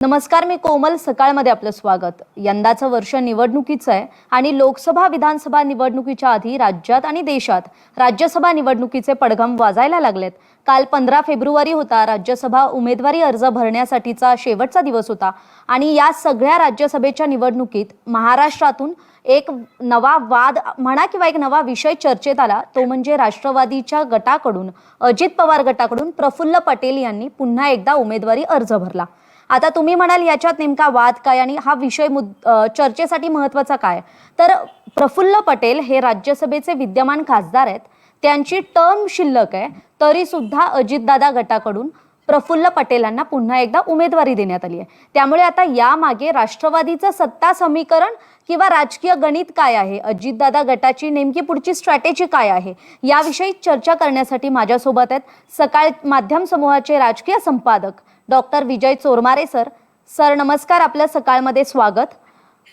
नमस्कार मी कोमल. सकाळमध्ये आपलं स्वागत. यंदाचं वर्ष निवडणुकीचं आहे आणि लोकसभा विधानसभा निवडणुकीच्या आधी राज्यात आणि देशात राज्यसभा निवडणुकीचे पडघम वाजायला लागलेत. काल पंधरा फेब्रुवारी होता. राज्यसभा उमेदवारी अर्ज भरण्यासाठीचा शेवटचा दिवस होता आणि या सगळ्या राज्यसभेच्या निवडणुकीत महाराष्ट्रातून एक नवा वाद म्हणा किंवा एक नवा विषय चर्चेत आला. तो म्हणजे राष्ट्रवादीच्या गटाकडून अजित पवार गटाकडून प्रफुल्ल पटेल यांनी पुन्हा एकदा उमेदवारी अर्ज भरला. आता तुम्ही म्हणाल याच्यात नेमका वाद काय आणि हा विषय मुद चर्चेसाठी महत्त्वाचा काय? तर प्रफुल्ल पटेल हे राज्यसभेचे विद्यमान खासदार आहेत. त्यांची टर्म शिल्लक आहे. तरी सुद्धा अजितदादा गटाकडून प्रफुल्ल पटेलांना पुन्हा एकदा उमेदवारी देण्यात आली आहे. त्यामुळे आता यामागे राष्ट्रवादीचं सत्ता समीकरण किंवा राजकीय गणित काय आहे? अजितदादा गटाची नेमकी पुढची स्ट्रॅटेजी काय आहे? याविषयी चर्चा करण्यासाठी माझ्यासोबत आहेत सकाळ माध्यम समूहाचे राजकीय संपादक doctor Vijay Chormare sir. Sir नमस्कार. आपल्या सकाळमध्ये स्वागत.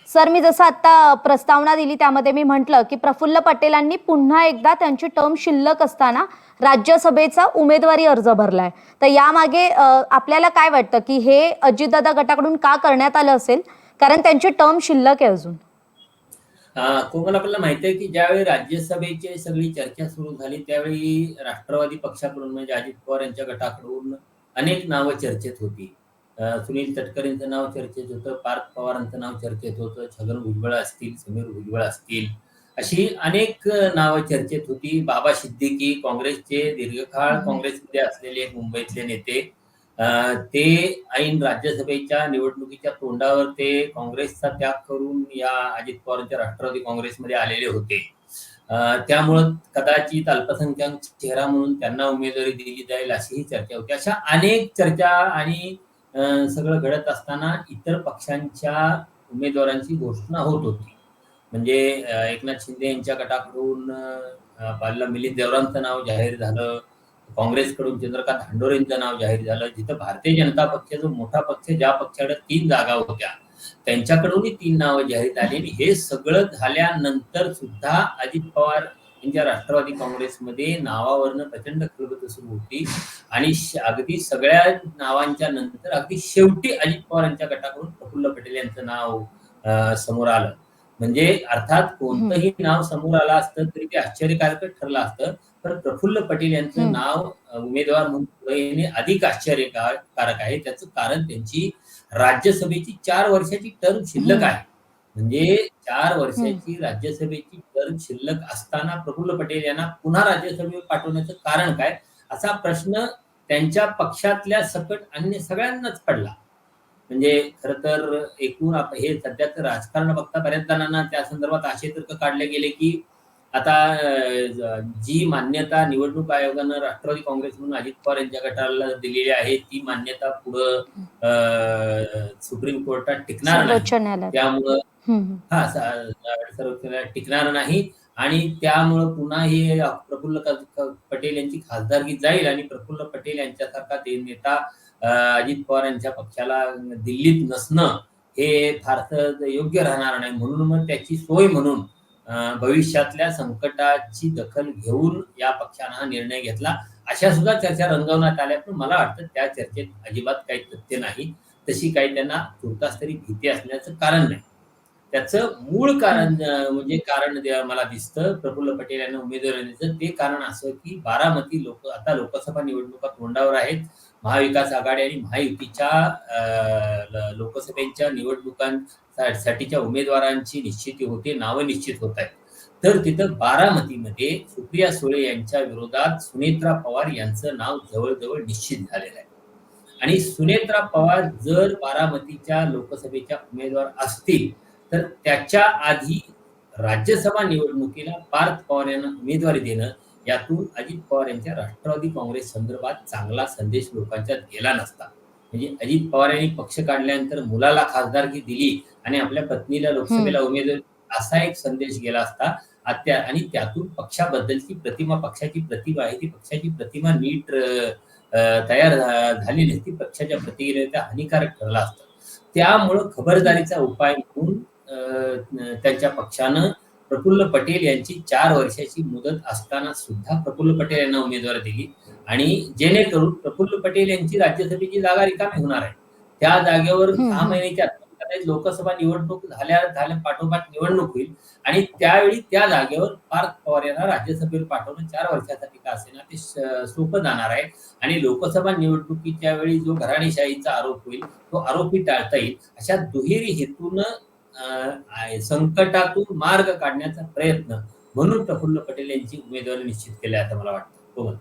सर मी जसं आता प्रस्तावना दिली त्यामध्ये मी म्हटलं की प्रफुल्ल पटेलांनी पुन्हा एकदा त्यांची टर्म शिल्लक असताना राज्यसभेचा उमेदवारी अर्ज भरलाय. तर यामागे आपल्याला काय वाटतं की हे अजितदादा गटाकडून का करण्यात आलं असेल? कारण त्यांची टर्म शिल्लक आहे अजून. अं, कोमल आपल्याला माहिती आहे की ज्यावेळी राज्यसभेची सगळी चर्चा सुरू झाली त्यावेळी राष्ट्रवादी पक्षाकडून म्हणजे अजित पवार यांच्या गटाकडून अनेक नावं चर्चेत होती. अं, सुनील तटकरेंचं नाव चर्चेत होतं पार्थ पवारांचं नाव चर्चेत होतं छगन भुजबळ असतील समीर भुजबळ असतील अशी अनेक नावं चर्चेत होती. बाबा सिद्दीकी काँग्रेसचे दीर्घकाळ. काँग्रेसमध्ये असलेले मुंबईतले नेते. अं, ते ऐन राज्यसभेच्या निवडणुकीच्या तोंडावर ते काँग्रेसचा त्याग करून या अजित पवारांच्या राष्ट्रवादी काँग्रेसमध्ये आलेले होते. अं, त्यामुळं कदाचित अल्पसंख्याक चेहरा म्हणून त्यांना उमेदवारी दिली जाईल अशीही चर्चा होती. अशा अनेक चर्चा आणि सगळं घडत असताना इतर पक्षांच्या उमेदवारांची घोषणा होत होती. म्हणजे एकनाथ शिंदे यांच्या गटाकडून पाहिलं मिलिंद देवरांचं नाव जाहीर झालं. काँग्रेसकडून चंद्रकांत हांडोरेंचं नाव जाहीर झालं. जिथं भारतीय जनता पक्ष जो मोठा पक्ष ज्या पक्षाकडे तीन जागा होत्या. त्यांच्याकडूनही तीन नावं जाहीर झाली आणि हे सगळं झाल्यानंतर सुद्धा अजित पवार यांच्या राष्ट्रवादी काँग्रेसमध्ये नावावरनं प्रचंड खळबळ सुरू होती आणि अगदी सगळ्या नावांच्या नंतर अगदी शेवटी अजित पवार यांच्या गटाकडून प्रफुल्ल पटेल यांचं नाव समोर आलं. म्हणजे अर्थात कोणतंही नाव समोर आलं असतं तरी ते आश्चर्यकारक ठरलं असतं. पण प्रफुल्ल पटेल यांचं. नाव उमेदवार म्हणून पुढे येणे अधिक आश्चर्यकारक आहे. त्याचं कारण त्यांची राज्यसभेची चार वर्षाची टर्म शिल्लक. आहे. म्हणजे चार वर्षाची राज्यसभेची टर्म शिल्लक असताना प्रफुल्ल पटेल यांना पुन्हा राज्यसभेवर पाठवण्याचं कारण काय? असा प्रश्न त्यांच्या पक्षातल्या सकट अन्य सगळ्यांनाच पडला. म्हणजे खर तर एकूण हे सध्याचं राजकारण बघता बऱ्याच जणांना त्या संदर्भात असे तर्क काढले गेले की आता ज- मान्यता निवडणूक आयोगानं राष्ट्रवादी काँग्रेस म्हणून अजित पवार यांच्या गटाला दिलेली आहे ती मान्यता पुढं सुप्रीम कोर्टात टिकणार नाही. त्यामुळं हा स- टिकणार नाही. आणि त्यामुळं पुन्हा हे प्रफुल्ल क- क- पटेल यांची खासदारकी जाईल आणि प्रफुल्ल पटेल यांच्यासारखा ते नेता अजित पवार यांच्या पक्षाला दिल्लीत नसणं हे फारसं योग्य राहणार नाही. म्हणून मग त्याची सोय म्हणून भविष्यातल्या संकटाची दखल घेऊन या पक्षानं हा निर्णय घेतला. अशा सुद्धा चर्चा रंगवण्यात आल्या पण मला वाटतं त्या चर्चेत अजिबात काही तथ्य नाही. तशी काही त्यांना तुर्तास तरी भीती असण्याचं कारण नाही. त्याचं मूळ कारण म्हणजे कारण मला दिसतं प्रफुल्ल पटेल यांना उमेदवारी देण्याचं. ते कारण असं की बारामती लोक आता लोकसभा निवडणुका तोंडावर आहेत. महाविकास आघाडी आणि महायुतीच्या लोकसभेच्या निवडणुकांसाठीच्या उमेदवारांची निश्चिती होते नावं निश्चित होत आहेत. तर तिथं बारामतीमध्ये सुप्रिया सुळे यांच्या विरोधात सुनेत्रा पवार यांचं नाव जवळजवळ निश्चित झालेलं आहे. आणि सुनेत्रा पवार जर बारामतीच्या लोकसभेच्या उमेदवार असतील तर त्याच्या आधी राज्यसभा निवडणुकीला पार्थ पवार यांना उमेदवारी देणं यातून अजित पवार यांच्या राष्ट्रवादी काँग्रेस संदर्भात चांगला संदेश लोकांच्यात गेला नसता. म्हणजे अजित पवार यांनी पक्ष काढल्यानंतर मुलाला खासदारकी दिली आणि आपल्या पत्नीला लोकसभेला उमेदवारी असा एक संदेश गेला असता. आत्या आणि त्यातून पक्षाबद्दलची प्रतिमा पक्षाची प्रतिमा आहे ती पक्षाची प्रतिमा नीट तयार झा- झाली नसती पक्षाच्या प्रतिक्रिया हानिकारक ठरला असतं. त्यामुळं खबरदारीचा उपाय म्हणून त्यांच्या पक्षानं प्रफुल्ल पटेल यांची चार वर्षाची मुदत असताना सुद्धा प्रफुल्ल पटेल यांना उमेदवारी दिली. आणि जेणेकरून प्रफुल्ल पटेल यांची राज्यसभेची जागा रिकामी होणार आहे. त्या जागेवर सहा. महिन्याच्या लोकसभा निवडणूक झाल्या झाल्या पाठोपाठ निवडणूक होईल. आणि त्यावेळी त्या जागेवर पार्थ पवार यांना राज्यसभेवर पाठवणं चार वर्षासाठी का असेना ते सोपं जाणार आहे. आणि लोकसभा निवडणुकीच्या वेळी जो घराणेशाहीचा आरोप होईल तो आरोपी टाळता येईल. अशा दुहेरी हेतून संकटातून मार्ग काढण्याचा प्रयत्न. म्हणून प्रफुल्ल पटेल यांची उमेदवारी निश्चित केली असं मला वाटतं. हो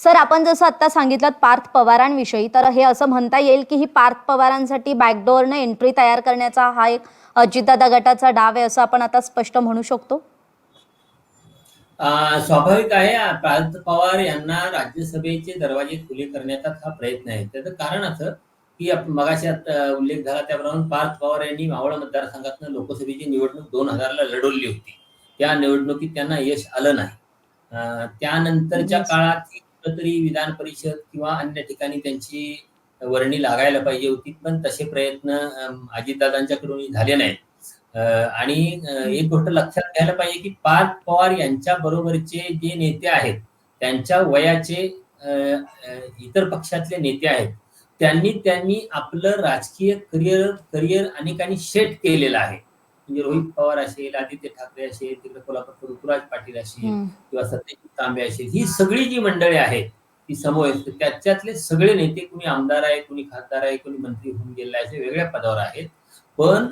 सर आपण जसं आता सांगितलं पार्थ पवारांविषयी तर हे असं म्हणता येईल की ही पार्थ पवारांसाठी बॅकडोअरनं एंट्री तयार करण्याचा हा एक अजितदादा गटाचा डाव आहे असं आपण आता स्पष्ट म्हणू शकतो? स्वाभाविक आहे पार्थ पवार यांना राज्यसभेचे दरवाजे खुले करण्याचा हा प्रयत्न आहे. त्याचं कारण असं की आप- मगाशी आता उल्लेख झाला त्याप्रमाणे पार्थ पवार यांनी मावळ मतदारसंघातनं लोकसभेची निवडणूक दोन हजारला लढवली होती. त्या निवडणुकीत त्यांना यश आलं नाही. त्यानंतरच्या. काळात कुठंतरी विधान परिषद किंवा अन्य ठिकाणी त्यांची वर्णी लागायला पाहिजे होती पण तसे प्रयत्न अजितदादांच्याकडून झाले नाहीत. अं, आणि एक गोष्ट लक्षात घ्यायला पाहिजे की पार्थ पवार यांच्या बरोबरचे जे नेते आहेत त्यांच्या वयाचे इतर पक्षातले नेते आहेत त्यांनी त्यांनी आपलं राजकीय करिअर करिअर अनेकांनी सेट केलेलं आहे. म्हणजे रोहित पवार असेल आदित्य ठाकरे असेल तिकडे कोल्हापूर ऋतुराज पाटील असेल. किंवा सत्यजित तांबे असेल ही सगळी जी मंडळी आहेत ती समोर त्याच्यातले सगळे नेते कुणी आमदार आहे कुणी खासदार आहे कुणी मंत्री होऊन गेले असे वेगळ्या पदावर आहेत. पण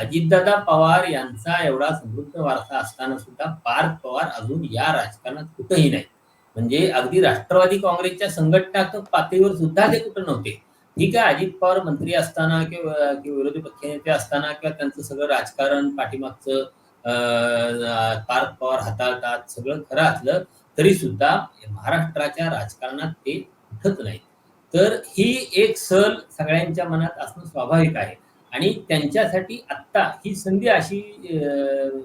अजितदादा पवार यांचा एवढा समृद्ध वारसा असताना सुद्धा पार्थ पवार अजून या राजकारणात कुठंही नाही म्हणजे अगदी राष्ट्रवादी काँग्रेसच्या संघटनात्मक पातळीवर सुद्धा ते कुठं नव्हते. ठीक आहे अजित पवार मंत्री असताना किंवा विरोधी पक्षनेते असताना किंवा त्यांचं सगळं राजकारण पाठीमागचं पार्थ पवार हाताळतात सगळं खरं असलं तरी सुद्धा महाराष्ट्राच्या राजकारणात ते उठत नाही तर ही एक सल सगळ्यांच्या मनात असणं स्वाभाविक आहे. आणि त्यांच्यासाठी आत्ता ही संधी अशी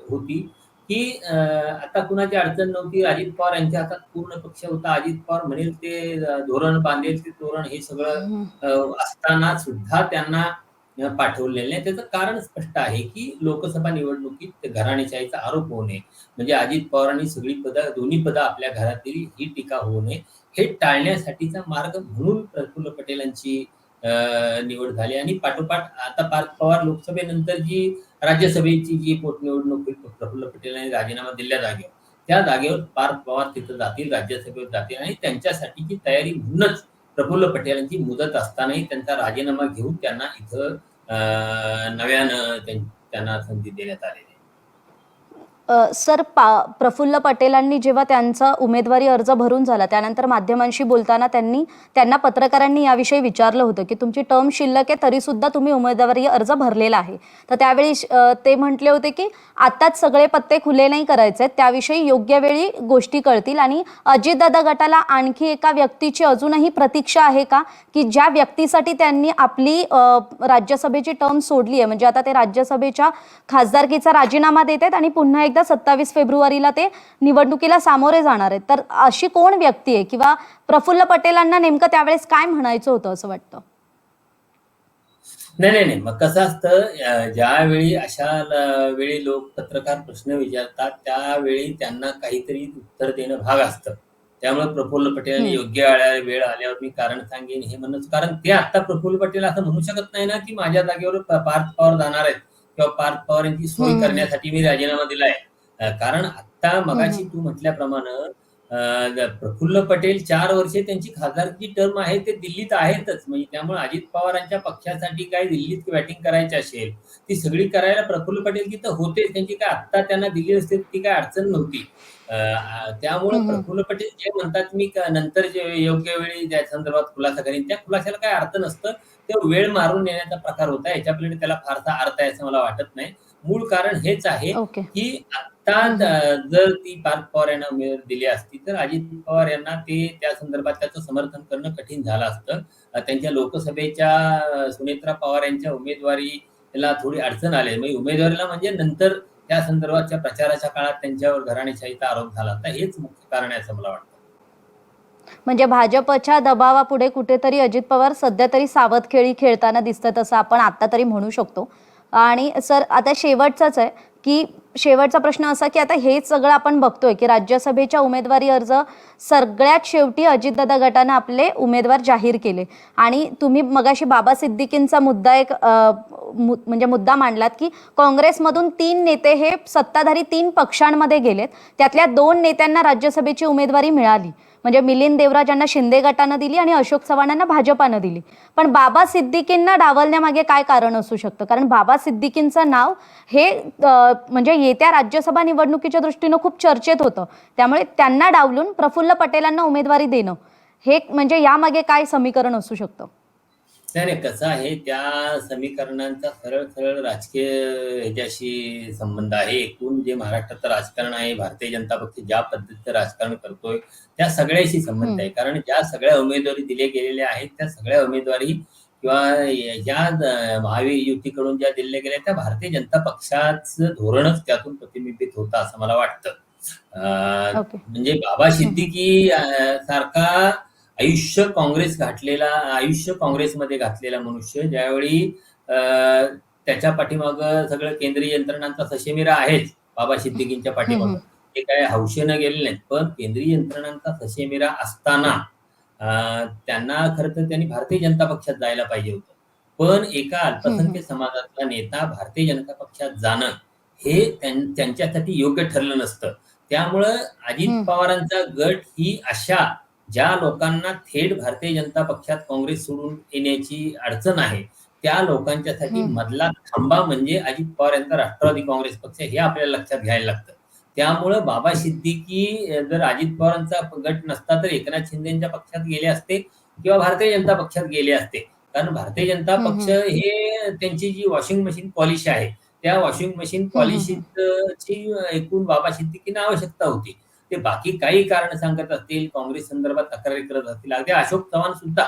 होती की आता कुणाची अडचण नव्हती अजित पवार यांच्या हातात पूर्ण पक्ष होता. अजित पवार म्हणेल ते धोरण बांधेल ते धोरण हे सगळं असताना सुद्धा त्यांना पाठवलेलं नाही. त्याचं कारण स्पष्ट आहे की लोकसभा निवडणुकीत ते घराणेशाहीचा आरोप होऊ नये. म्हणजे अजित पवारांनी सगळी पदं दोन्ही पदं आपल्या घरातील ही टीका होऊ नये. हे टाळण्यासाठीचा मार्ग म्हणून प्रफुल्ल पटेलांची निवड झाली आणि पाठोपाठ आता पार्थ पवार लोकसभेनंतर जी राज्यसभेची जी पोटनिवडणूक होईल प्रफुल्ल पटेल यांनी राजीनामा दिल्या जागेवर त्या जागेवर पार्थ पवार तिथं जातील राज्यसभेवर जातील आणि त्यांच्यासाठीची तयारी म्हणूनच प्रफुल्ल पटेलांची मुदत असतानाही त्यांचा राजीनामा घेऊन त्यांना इथं नव्यानं त्यांना संधी देण्यात आलेली आहे. सर पा प्रफुल्ल पटेलांनी जेव्हा त्यांचा उमेदवारी अर्ज भरून झाला त्यानंतर माध्यमांशी बोलताना त्यांनी त्यांना पत्रकारांनी याविषयी विचारलं होतं की तुमची टर्म शिल्लक आहे तरीसुद्धा तुम्ही उमेदवारी अर्ज भरलेला आहे. तर त्यावेळी ते म्हटले होते की आत्ताच सगळे पत्ते खुले नाही करायचे आहेत, त्याविषयी योग्य वेळी गोष्टी कळतील आणि अजितदादा गटाला आणखी एका व्यक्तीची अजूनही प्रतीक्षा आहे का की ज्या व्यक्तीसाठी त्यांनी आपली राज्यसभेची टर्म सोडली आहे म्हणजे आता ते राज्यसभेच्या खासदारकीचा राजीनामा देत आहेत आणि पुन्हा एक एकदा सत्तावीस फेब्रुवारीला ते निवडणुकीला सामोरे जाणार आहेत. तर अशी कोण व्यक्ती आहे? किंवा प्रफुल्ल पटेलांना नेमकं त्यावेळेस काय म्हणायचं होतं असं वाटतं? नाही नाही नाही. मग कसं असतं ज्यावेळी अशा वेळी लोक पत्रकार प्रश्न विचारतात त्यावेळी त्यांना काहीतरी उत्तर देणं भाग असतं. त्यामुळे प्रफुल्ल पटेल हम्म. योग्य आल्या- वेळ आल्यावर मी कारण सांगेन हे म्हणणं कारण ते आता प्रफुल्ल पटेल असं म्हणू शकत नाही ना की माझ्या जागेवर पार्थ पवार जाणार आहेत. किंवा पार्थ पवार यांची सोय. करण्यासाठी मी राजीनामा दिलाय. अं, कारण आता मगाशी तू म्हटल्याप्रमाणे प्रफुल्ल पटेल चार वर्षे त्यांची खासदारची टर्म आहे ते दिल्लीत आहेतच. म्हणजे त्यामुळे अजित पवारांच्या पक्षासाठी काय दिल्लीत बॅटिंग करायची असेल ती सगळी करायला प्रफुल्ल पटेल तिथं होते त्यांची काय आत्ता त्यांना दिल्ली असते ती काय अडचण नव्हती. त्यामुळे. प्रफुल्ल पटेल जे म्हणतात मी नंतर जे योग्य वेळी त्या संदर्भात खुलासा करेन त्या खुलाशाला काय अर्थ नसतं. ते वेळ मारून नेण्याचा प्रकार होता. याच्यापलीकडे त्याला फारसा अर्थ आहे असं मला वाटत नाही. मूळ कारण हेच आहे की आता जर ती पार्थ पवार यांना उमेदवारी दिली असती तर अजित पवार यांना ते त्या संदर्भात त्याचं समर्थन करणं कठीण झालं असतं. त्यांच्या लोकसभेच्या सुनेत्रा पवार यांच्या उमेदवारीला थोडी अडचण आली. म्हणजे उमेदवारीला म्हणजे नंतर त्या संदर्भातच्या प्रचाराच्या काळात त्यांच्यावर घराणेशाहीचा आरोप झाला तर हेच मुख्य कारण आहे असं मला वाटतं. म्हणजे भाजपच्या दबावापुढे कुठेतरी अजित पवार सध्या तरी सावध खेळी खेळताना दिसतात असं आपण आता तरी म्हणू शकतो. आणि सर आता शेवटचाच आहे की शेवटचा प्रश्न असा की आता हे सगळं आपण बघतोय की राज्यसभेच्या उमेदवारी अर्ज सगळ्यात शेवटी अजितदादा गटानं आपले उमेदवार जाहीर केले. आणि तुम्ही मगाशी बाबा सिद्दीकींचा मुद्दा एक मु- म्हणजे मुद्दा मांडलात की काँग्रेसमधून तीन नेते हे सत्ताधारी तीन पक्षांमध्ये गेलेत. त्यातल्या दोन नेत्यांना राज्यसभेची उमेदवारी मिळाली. म्हणजे मिलिंद देवराज यांना शिंदे गटानं दिली आणि अशोक चव्हाण यांना भाजपानं दिली. पण बाबा सिद्दीकींना डावलण्यामागे काय कारण असू शकतं? कारण बाबा सिद्दीकींचं नाव हे म्हणजे येत्या राज्यसभा निवडणुकीच्या दृष्टीनं खूप चर्चेत होतं. त्यामुळे त्यांना डावलून प्रफुल्ल पटेलांना उमेदवारी देणं हे म्हणजे यामागे काय समीकरण असू शकतं? नाही नाही कसं आहे त्या समीकरणांचा सरळ सरळ राजकीय ह्याच्याशी संबंध आहे. एकूण जे महाराष्ट्राचं राजकारण आहे भारतीय जनता पक्ष ज्या पद्धतीचं राजकारण करतोय त्या सगळ्याशी संबंध आहे. कारण ज्या सगळ्या उमेदवारी दिल्या गेलेल्या आहेत त्या सगळ्या उमेदवारी किंवा ज्या द- महायुतीकडून ज्या दिल्या गेल्या त्या भारतीय जनता पक्षाचं धोरणच त्यातून प्रतिबिंबित होतं असं मला वाटतं. म्हणजे बाबा सिद्दीकी सारखा आयुष्य काँग्रेस घातलेला आयुष्य काँग्रेसमध्ये घातलेला मनुष्य ज्यावेळी अं, त्याच्या पाठीमाग सगळं केंद्रीय यंत्रणांचा सशेमिरा आहेच बाबा सिद्दीकींच्या पाठीमाग. ते काय हौशेनं गेले नाहीत पण केंद्रीय यंत्रणांचा सशेमिरा असताना अं, त्यांना खरं तर त्यांनी भारतीय जनता पक्षात जायला पाहिजे होतं पण एका अल्पसंख्याक समाजातला नेता भारतीय जनता पक्षात जाणं हे त्यां- त्यांच्यासाठी योग्य ठरलं नसतं त्यामुळं अजित. पवारांचा गट ही अशा ज्या लोकांना थेट भारतीय जनता पक्षात काँग्रेस सोडून येण्याची अडचण आहे त्या लोकांच्यासाठी. मधला थांबा म्हणजे अजित पवार यांचा राष्ट्रवादी काँग्रेस पक्ष हे आपल्याला लक्षात घ्यायला लागतं त्यामुळं बाबा सिद्दीकी जर अजित पवारांचा गट नसता तर एकनाथ शिंदेच्या पक्षात गेले असते किंवा भारतीय जनता पक्षात गेले असते कारण भारतीय जनता पक्ष हे त्यांची जी वॉशिंग मशीन पॉलिश आहे त्या वॉशिंग मशीन. पॉलिशीची एकूण बाबा सिद्दीकींना आवश्यकता होती ते बाकी काही कारण सांगत असतील काँग्रेस संदर्भात तक्रारी करत असतील. अगदी अशोक चव्हाण सुद्धा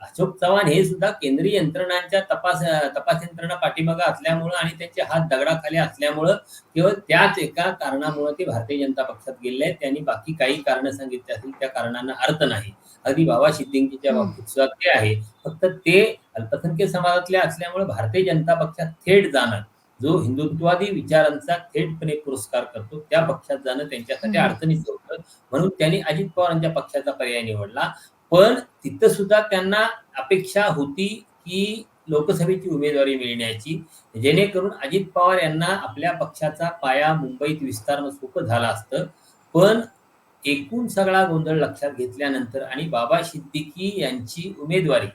अशोक चव्हाण हे सुद्धा केंद्रीय यंत्रणांच्या तपास तपास यंत्रणा पाठीमागं असल्यामुळं आणि त्यांचे हात दगडाखाली असल्यामुळं केवळ त्याच एका कारणामुळे ते भारतीय जनता पक्षात गेले आहेत. त्यांनी बाकी काही कारण सांगितले असतील त्या कारणांना अर्थ नाही. अगदी बाबा सिद्दीकीच्या हम्म. बाबतीत सुद्धा ते आहे. फक्त ते अल्पसंख्याक समाजातले असल्यामुळे भारतीय जनता पक्षात थेट जाणं जो हिंदुत्ववादी विचारांचा थेटपणे पुरस्कार करतो त्या पक्षात जाणं त्यांच्यासाठी. अडचणीचं होतं. म्हणून त्यांनी अजित पवारांच्या पक्षाचा पर्याय निवडला. पण तिथं सुद्धा त्यांना अपेक्षा होती की लोकसभेची उमेदवारी मिळण्याची. जेणेकरून अजित पवार यांना आपल्या पक्षाचा पाया मुंबईत विस्तारणं सोपं झालं असतं. पण एकूण सगळा गोंधळ लक्षात घेतल्यानंतर आणि बाबा सिद्दीकी यांची उमेदवारी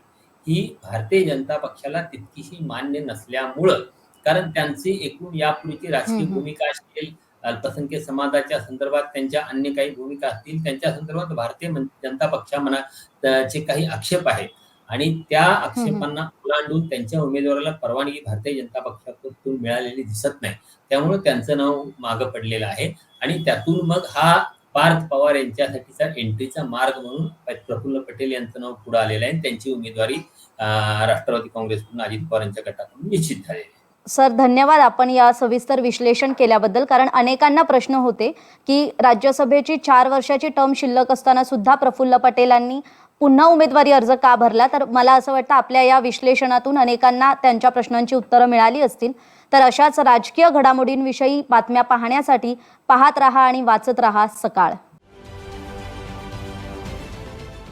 ही भारतीय जनता पक्षाला तितकीशी मान्य नसल्यामुळं कारण त्यांची एकूण यापूर्वीची राजकीय. भूमिका असेल अल्पसंख्याक समाजाच्या संदर्भात त्यांच्या अन्य काही भूमिका असतील त्यांच्या संदर्भात भारतीय जनता पक्षाचे काही आक्षेप आहेत. आणि त्या आक्षेपांना ओलांडून त्यांच्या उमेदवाराला परवानगी भारतीय जनता पक्षाकडून मिळालेली दिसत नाही. त्यामुळे त्यांचं नाव मागं पडलेलं आहे. आणि त्यातून मग हा पार्थ पवार यांच्यासाठीचा एंट्रीचा मार्ग म्हणून प्रफुल्ल पटेल यांचं नाव पुढे आलेलं आहे. त्यांची उमेदवारी राष्ट्रवादी काँग्रेसकडून अजित पवार यांच्या गटाकडून निश्चित झालेली सर धन्यवाद आपण या सविस्तर विश्लेषण केल्याबद्दल. कारण अनेकांना प्रश्न होते की राज्यसभेची चार वर्षाची टर्म शिल्लक असताना सुद्धा प्रफुल्ल पटेलांनी पुन्हा उमेदवारी अर्ज का भरला? तर मला असं वाटतं आपल्या या विश्लेषणातून अनेकांना त्यांच्या प्रश्नांची उत्तरं मिळाली असतील. तर अशाच राजकीय घडामोडींविषयी बातम्या पाहण्यासाठी पाहत रहा आणि वाचत रहा सकाळ.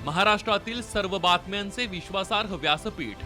महाराष्ट्रातील सर्व बातम्यांचे विश्वासार्ह व्यासपीठ.